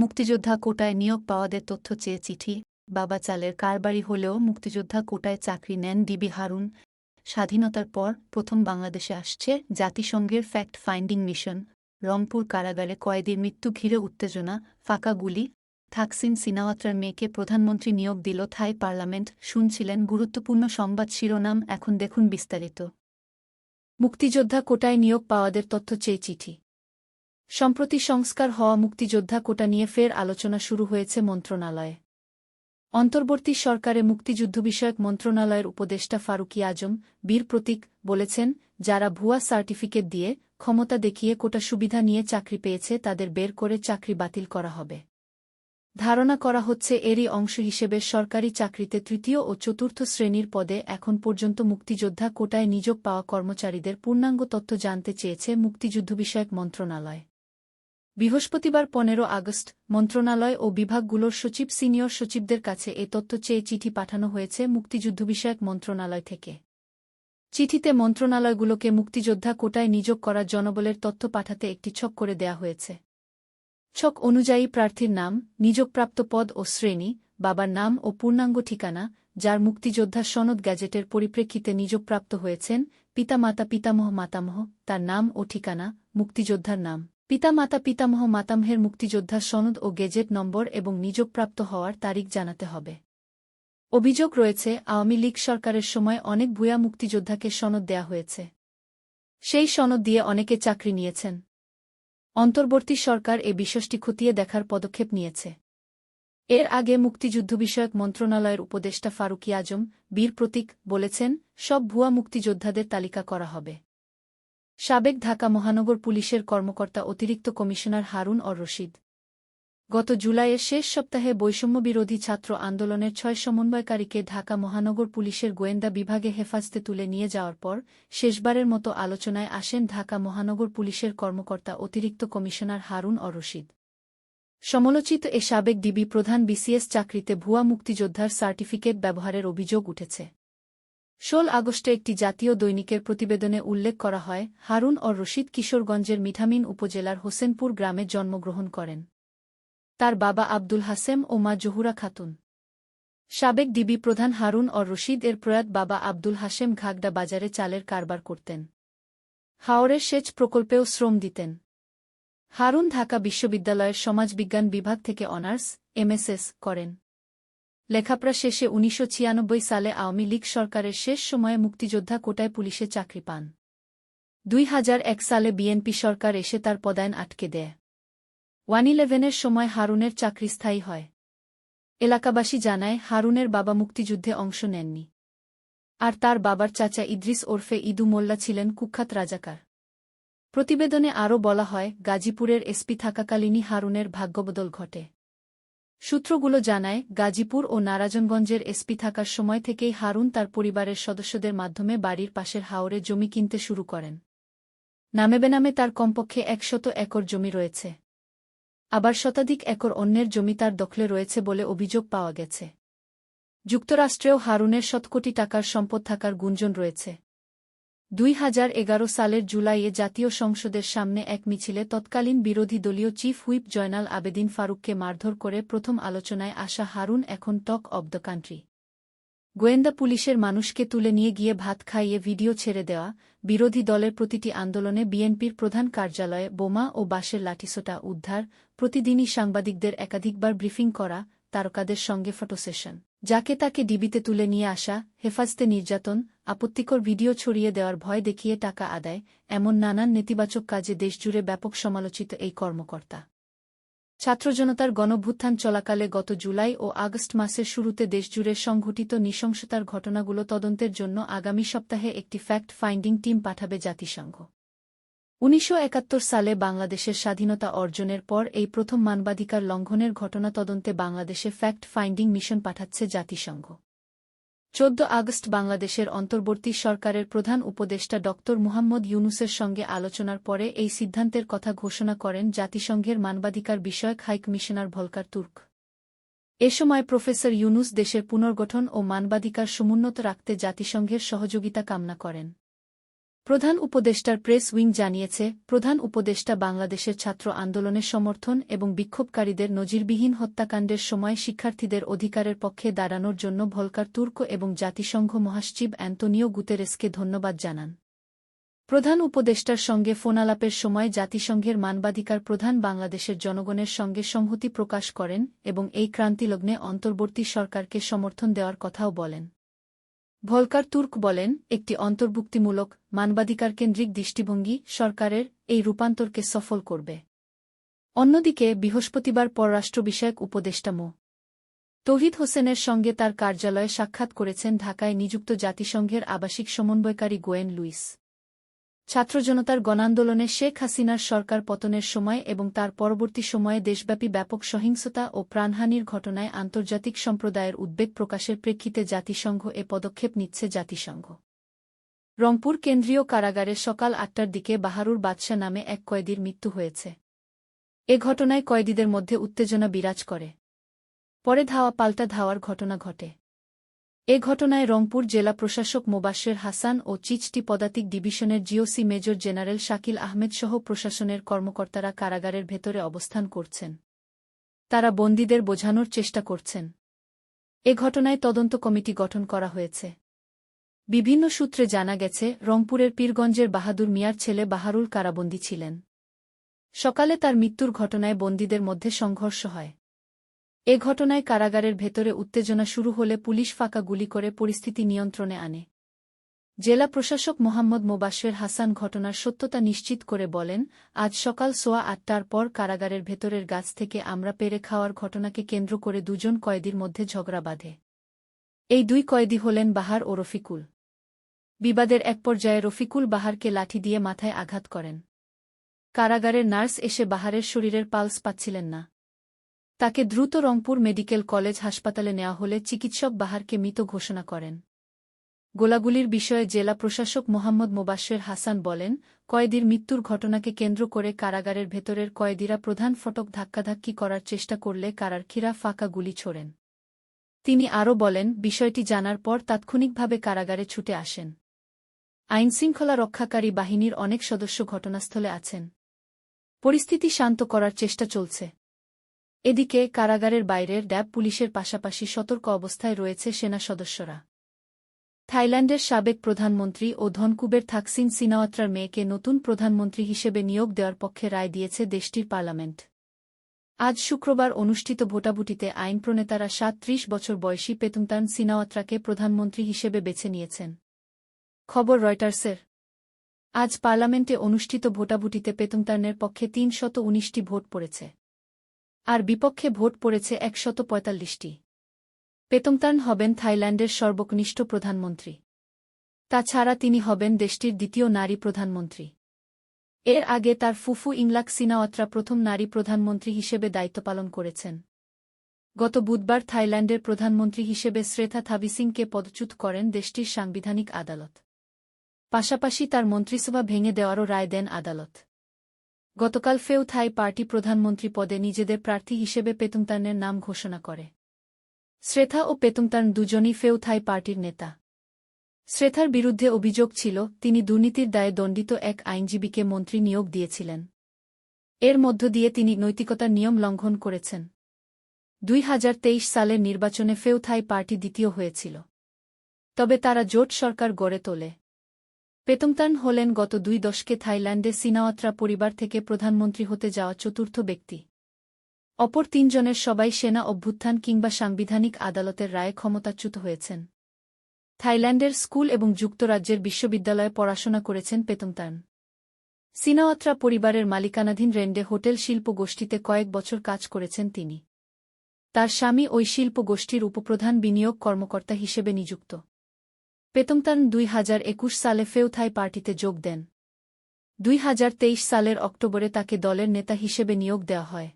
মুক্তিযোদ্ধা কোটায় নিয়োগ পাওয়াদের তথ্য চেয়ে চিঠি। বাবা চালের কারবারি হলেও মুক্তিযোদ্ধা কোটায় চাকরি নেন ডিবি হারুন। স্বাধীনতার পর প্রথম বাংলাদেশে আসছে জাতিসংঘের ফ্যাক্ট ফাইন্ডিং মিশন। রংপুর কারাগারে কয়েদির মৃত্যু ঘিরে উত্তেজনা, ফাঁকা গুলি। থাকসিন সিনাওয়াত্রার মেয়েকে প্রধানমন্ত্রী নিয়োগ দিল থাই পার্লামেন্ট, শুনছিলেন গুরুত্বপূর্ণ সংবাদ শিরোনাম, এখন দেখুন বিস্তারিত। মুক্তিযোদ্ধা কোটায় নিয়োগ পাওয়াদের তথ্য চেয়ে চিঠি। সম্প্রতি সংস্কার হওয়া মুক্তিযোদ্ধা কোটা নিয়ে ফের আলোচনা শুরু হয়েছে মন্ত্রণালয়ে। অন্তর্বর্তী সরকারে মুক্তিযুদ্ধ বিষয়ক মন্ত্রণালয়ের উপদেষ্টা ফারুকি আজম বীর প্রতীক বলেছেন, যারা ভুয়া সার্টিফিকেট দিয়ে ক্ষমতা দেখিয়ে কোটা সুবিধা নিয়ে চাকরি পেয়েছে তাদের বের করে চাকরি বাতিল করা হবে। ধারণা করা হচ্ছে এরই অংশ হিসেবে সরকারি চাকরিতে তৃতীয় ও চতুর্থ শ্রেণির পদে এখন পর্যন্ত মুক্তিযোদ্ধা কোটায় নিযোগ পাওয়া কর্মচারীদের পূর্ণাঙ্গ তথ্য জানতে চেয়েছে মুক্তিযুদ্ধ বিষয়ক মন্ত্রণালয়। বৃহস্পতিবার পনেরো আগস্ট, মন্ত্রণালয় ও বিভাগগুলোর সচিব, সিনিয়র সচিবদের কাছে এ তথ্য চেয়ে চিঠি পাঠানো হয়েছে মুক্তিযুদ্ধ বিষয়ক মন্ত্রণালয় থেকে। চিঠিতে মন্ত্রণালয়গুলোকে মুক্তিযোদ্ধা কোটায় নিযোগ করার জনবলের তথ্য পাঠাতে একটি ছক করে দেয়া হয়েছে। ছক অনুযায়ী প্রার্থীর নাম, নিযোগপ্রাপ্ত পদ ও শ্রেণি, বাবার নাম ও পূর্ণাঙ্গ ঠিকানা, যার মুক্তিযোদ্ধা সনদ গ্যাজেটের পরিপ্রেক্ষিতে নিযোগপ্রাপ্ত হয়েছেন, পিতামাতা পিতামহ মাতামহ, তার নাম ও ঠিকানা, মুক্তিযোদ্ধার নাম। পিতামাতা পিতামহ মাতামহের মুক্তিযোদ্ধা সনদ ও গেজেট নম্বর এবং নিযোগপ্রাপ্ত হওয়ার তারিখ জানাতে হবে। অভিযোগ রয়েছে, আওয়ামী লীগ সরকারের সময় অনেক ভূয়া মুক্তিযোদ্ধাকে সনদ দেয়া হয়েছে। সেই সনদ দিয়ে অনেকে চাকরি নিয়েছেন। অন্তর্বর্তী সরকার এ বিষয়টি খতিয়ে দেখার পদক্ষেপ নিয়েছে। এর আগে মুক্তিযুদ্ধ বিষয়ক মন্ত্রণালয়ের উপদেষ্টা ফারুকি আজম বীর প্রতীক বলেছেন, সব ভুয়া মুক্তিযোদ্ধাদের তালিকা করা হবে। সাবেক ঢাকা মহানগর পুলিশের কর্মকর্তা অতিরিক্ত কমিশনার হারুন অর রশিদ। গত জুলাইয়ের শেষ সপ্তাহে বৈষম্যবিরোধী ছাত্র আন্দোলনের ছয় সমন্বয়কারীকে ঢাকা মহানগর পুলিশের গোয়েন্দা বিভাগে হেফাজতে তুলে নিয়ে যাওয়ার পর শেষবারের মতো আলোচনায় আসেন ঢাকা মহানগর পুলিশের কর্মকর্তা অতিরিক্ত কমিশনার হারুন অর রশিদ। সমালোচিত এ সাবেক ডিবি প্রধান বিসিএস চাকরিতে ভুয়া মুক্তিযোদ্ধার সার্টিফিকেট ব্যবহারের অভিযোগ উঠেছে। ষোল আগস্টে একটি জাতীয় দৈনিকের প্রতিবেদনে উল্লেখ করা হয়, হারুন অর রশিদ কিশোরগঞ্জের মিঠামিন উপজেলার হোসেনপুর গ্রামে জন্মগ্রহণ করেন। তার বাবা আব্দুল হাসেম ও মা জহুরা খাতুন। সাবেক ডিবি প্রধান হারুন অর রশিদ এর প্রয়াত বাবা আব্দুল হাসেম ঘাগডা বাজারে চালের কারবার করতেন। হাওরের সেচ প্রকল্পেও শ্রম দিতেন। হারুন ঢাকা বিশ্ববিদ্যালয়ের সমাজবিজ্ঞান বিভাগ থেকে অনার্স, এমএসএস করেন। লেখাপড়া শেষে উনিশশো ছিয়ানব্বই সালে আওয়ামী লীগ সরকারের শেষ সময়ে মুক্তিযোদ্ধা কোটায় পুলিশে চাকরি পান। দুই হাজার এক সালে বিএনপি সরকার এসে তার পদায়ন আটকে দেয়। ওয়ান ইলেভেনের সময় হারুনের চাকরি স্থায়ী হয়। এলাকাবাসী জানায়, হারুনের বাবা মুক্তিযুদ্ধে অংশ নেননি। আর তার বাবার চাচা ইদ্রিস ওরফে ইদু মোল্লা ছিলেন কুখ্যাত রাজাকার। প্রতিবেদনে আরও বলা হয়, গাজীপুরের এসপি থাকাকালীনই হারুনের ভাগ্যবদল ঘটে। সূত্রগুলো জানায়, গাজীপুর ও নারাজনগঞ্জের এসপি থাকার সময় থেকেই হারুন তার পরিবারের সদস্যদের মাধ্যমে বাড়ির পাশের হাওরে জমি কিনতে শুরু করেন। নামে বেনামে তার কমপক্ষে একশত একর জমি রয়েছে। আবার শতাধিক একর অন্যের জমি তার দখলে রয়েছে বলে অভিযোগ পাওয়া গেছে। যুক্তরাষ্ট্রেও হারুনের শতকোটি টাকার সম্পদ থাকার গুঞ্জন রয়েছে। দুই হাজার এগারো সালের জুলাইয়ে জাতীয় সংসদের সামনে এক মিছিলে তৎকালীন বিরোধী দলীয় চিফ হুইপ জয়নাল আবেদিন ফারুককে মারধর করে প্রথম আলোচনায় আসা হারুন এখন টক অব দ্য কান্ট্রি। গোয়েন্দা পুলিশের মানুষকে তুলে নিয়ে গিয়ে ভাত খাইয়ে ভিডিও ছেড়ে দেওয়া, বিরোধী দলের প্রতিটি আন্দোলনে বিএনপির প্রধান কার্যালয়ে বোমা ও বাঁশের লাঠিসোটা উদ্ধার, প্রতিদিনই সাংবাদিকদের একাধিকবার ব্রিফিং করা, তারকাদের সঙ্গে ফটো সেশন। যাকে তাকে ডিবিতে তুলে নিয়ে আসা, হেফাজতে নির্যাতন আপত্তিকর ভিডিও ছড়িয়ে দেওয়ার ভয় দেখিয়ে টাকা আদায়, এমন নানান নেতিবাচক কাজে দেশজুড়ে ব্যাপক সমালোচিত এই কর্মকর্তা। ছাত্রজনতার গণভ্যুত্থান চলাকালে গত জুলাই ও আগস্ট মাসের শুরুতে দেশজুড়ে সংঘটিত নৃশংসতার ঘটনাগুলো তদন্তের জন্য আগামী সপ্তাহে একটি ফ্যাক্ট ফাইন্ডিং টিম পাঠাবে জাতিসংঘ। উনিশশো একাত্তর সালে বাংলাদেশের স্বাধীনতা অর্জনের পর এই প্রথম মানবাধিকার লঙ্ঘনের ঘটনা তদন্তে বাংলাদেশে ফ্যাক্ট ফাইন্ডিং মিশন পাঠাচ্ছে জাতিসংঘ। চোদ্দ আগস্ট বাংলাদেশের অন্তর্বর্তী সরকারের প্রধান উপদেষ্টা ড. মুহাম্মদ ইউনুসের সঙ্গে আলোচনার পরে এই সিদ্ধান্তের কথা ঘোষণা করেন জাতিসংঘের মানবাধিকার বিষয়ক হাইকমিশনার ভলকার তুর্ক। এ সময় প্রফেসর ইউনুস দেশের পুনর্গঠন ও মানবাধিকার সমুন্নত রাখতে জাতিসংঘের সহযোগিতা কামনা করেন। প্রধান উপদেষ্টার প্রেস উইং জানিয়েছে, প্রধান উপদেষ্টা বাংলাদেশের ছাত্র আন্দোলনের সমর্থন এবং বিক্ষোভকারীদের নজিরবিহীন হত্যাকাণ্ডের সময় শিক্ষার্থীদের অধিকারের পক্ষে দাঁড়ানোর জন্য ভলকার তুর্ক এবং জাতিসংঘ মহাসচিব অ্যান্তোনিও গুতেরেসকে ধন্যবাদ জানান। প্রধান উপদেষ্টার সঙ্গে ফোনালাপের সময় জাতিসংঘের মানবাধিকার প্রধান বাংলাদেশের জনগণের সঙ্গে সংহতি প্রকাশ করেন এবং এই ক্রান্তিলগ্নে অন্তর্বর্তী সরকারকে সমর্থন দেওয়ার কথাও বলেন। ভলকার তুর্ক বলেন, একটি অন্তর্ভুক্তিমূলক, মানবাধিকার কেন্দ্রিক দৃষ্টিভঙ্গি সরকারের এই রূপান্তরকে সফল করবে। অন্যদিকে, বৃহস্পতিবার পররাষ্ট্র বিষয়ক উপদেষ্টা মো. তৌহিদ হোসেনের সঙ্গে তার কার্যালয়ে সাক্ষাৎ করেছেন ঢাকায় নিযুক্ত জাতিসংঘের আবাসিক সমন্বয়কারী গোয়েন লুইস। ছাত্র জনতার গণান্দোলনে শেখ হাসিনার সরকার পতনের সময় এবং তার পরবর্তী সময়ে দেশব্যাপী ব্যাপক সহিংসতা ও প্রাণহানির ঘটনায় আন্তর্জাতিক সম্প্রদায়ের উদ্বেগ প্রকাশের প্রেক্ষিতে জাতিসংঘ এ পদক্ষেপ নিচ্ছে জাতিসংঘ। রংপুর কেন্দ্রীয় কারাগারে সকাল আটটার দিকে বাহারুর বাদশা নামে এক কয়েদির মৃত্যু হয়েছে। এ ঘটনায় কয়েদিদের মধ্যে উত্তেজনা বিরাজ করে। পরে ধাওয়া পাল্টা ধাওয়ার ঘটনা ঘটে। এ ঘটনায় রংপুর জেলা প্রশাসক মোবাশ্বের হাসান ও চিচটি পদাতিক ডিভিশনের GOC major general Shakil Ahmed সহ প্রশাসনের কর্মকর্তারা কারাগারের ভেতরে অবস্থান করছেন। তারা বন্দীদের বোঝানোর চেষ্টা করছেন। এ ঘটনায় তদন্ত কমিটি গঠন করা হয়েছে। বিভিন্ন সূত্রে জানা গেছে, রংপুরের পীরগঞ্জের বাহাদুর মিয়ার ছেলে বাহারুল কারাবন্দী ছিলেন। সকালে তার মৃত্যুর ঘটনায় বন্দীদের মধ্যে সংঘর্ষ হয়। এ ঘটনায় কারাগারের ভেতরে উত্তেজনা শুরু হলে পুলিশ ফাঁকা গুলি করে পরিস্থিতি নিয়ন্ত্রণে আনে। জেলা প্রশাসক মোহাম্মদ মোবাশের হাসান ঘটনার সত্যতা নিশ্চিত করে বলেন, আজ সকাল সোয়া আটটার পর কারাগারের ভেতরের গাছ থেকে আমরা পেরে খাওয়ার ঘটনাকে কেন্দ্র করে দুজন কয়েদির মধ্যে ঝগড়া বাঁধে। এই দুই কয়েদি হলেন বাহার ও রফিকুল। বিবাদের এক পর্যায়ে রফিকুল বাহারকে লাঠি দিয়ে মাথায় আঘাত করেন। কারাগারের নার্স এসে বাহারের শরীরের পালস পাচ্ছিলেন না। তাকে দ্রুত রংপুর মেডিকেল কলেজ হাসপাতালে নেওয়া হলে চিকিৎসক বাহারকে মৃত ঘোষণা করেন। গোলাগুলির বিষয়ে জেলা প্রশাসক মোহাম্মদ মোবাশ্বের হাসান বলেন, কয়েদির মৃত্যুর ঘটনাকে কেন্দ্র করে কারাগারের ভেতরের কয়েদিরা প্রধান ফটক ধাক্কাধাক্কি করার চেষ্টা করলে কারারক্ষীরা ফাঁকা গুলি ছোড়েন। তিনি আরও বলেন, বিষয়টি জানার পর তাৎক্ষণিকভাবে কারাগারে ছুটে আসেন। আইনশৃঙ্খলা রক্ষাকারী বাহিনীর অনেক সদস্য ঘটনাস্থলে আছেন। পরিস্থিতি শান্ত করার চেষ্টা চলছে। এদিকে কারাগারের বাইরের ড্যাব পুলিশের পাশাপাশি সতর্ক অবস্থায় রয়েছে সেনা সদস্যরা। থাইল্যান্ডের সাবেক প্রধানমন্ত্রী ও ধনকুবের থাকসিন সিনাওয়াত্রার মেয়েকে নতুন প্রধানমন্ত্রী হিসেবে নিয়োগ দেওয়ার পক্ষে রায় দিয়েছে দেশটির পার্লামেন্ট। আজ শুক্রবার অনুষ্ঠিত ভোটাভুটিতে আইন প্রণেতারা সাতত্রিশ বছর বয়সী পেতুমতান সিনাওয়াত্রাকে প্রধানমন্ত্রী হিসেবে বেছে নিয়েছেন। খবর রয়টার্সের। আজ পার্লামেন্টে অনুষ্ঠিত ভোটাভুটিতে পেতুমতানের পক্ষে তিনশত উনিশটি ভোট পড়েছে। আর বিপক্ষে ভোট পড়েছে একশত পঁয়তাল্লিশটি। পেতংতান হবেন থাইল্যান্ডের সর্বকনিষ্ঠ প্রধানমন্ত্রী। তাছাড়া তিনি হবেন দেশটির দ্বিতীয় নারী প্রধানমন্ত্রী। এর আগে তার ফুফু ইংলাক সিনাওয়াত্রা প্রথম নারী প্রধানমন্ত্রী হিসেবে দায়িত্ব পালন করেছেন। গত বুধবার থাইল্যান্ডের প্রধানমন্ত্রী হিসেবে শ্রেথা থাবিসিংকে পদচ্যুত করেন দেশটির সাংবিধানিক আদালত। পাশাপাশি তার মন্ত্রিসভা ভেঙে দেওয়ারও রায় দেন আদালত। গতকাল ফেউ থাই পার্টি প্রধানমন্ত্রী পদে নিজেদের প্রার্থী হিসেবে পেতুমতানের নাম ঘোষণা করে। শ্রেথা ও পেতুমতান দুজনই ফেউ থাই পার্টির নেতা। শ্রেথার বিরুদ্ধে অভিযোগ ছিল, তিনি দুর্নীতির দায়ে দণ্ডিত এক আইনজীবীকে মন্ত্রী নিয়োগ দিয়েছিলেন। এর মধ্য দিয়ে তিনি নৈতিকতার নিয়ম লঙ্ঘন করেছেন। দুই হাজার তেইশ সালের নির্বাচনে ফেউ থাই পার্টি দ্বিতীয় হয়েছিল। তবে তারা জোট সরকার গড়ে তোলে। পেতমতান হলেন গত দুই দশকে থাইল্যান্ডে সিনাওয়াত্রা পরিবার থেকে প্রধানমন্ত্রী হতে যাওয়া চতুর্থ ব্যক্তি। অপর তিনজনের সবাই সেনা অভ্যুত্থান কিংবা সাংবিধানিক আদালতের রায়ে ক্ষমতাচ্যুত হয়েছেন। থাইল্যান্ডের স্কুল এবং যুক্তরাজ্যের বিশ্ববিদ্যালয়ে পড়াশোনা করেছেন পেতমতান সিনাওয়াত্রা পরিবারের মালিকানাধীন রেন্ডে হোটেল শিল্প গোষ্ঠীতে কয়েক বছর কাজ করেছেন তিনি। তার স্বামী ওই শিল্প গোষ্ঠীর উপপ্রধান বিনিয়োগ কর্মকর্তা হিসেবে নিযুক্ত। পেতংতান দুই হাজার একুশ সালে ফেউথাই পার্টিতে যোগ দেন। দুই হাজার তেইশ সালের অক্টোবরে তাকে দলের নেতা হিসেবে নিয়োগ দেওয়া হয়।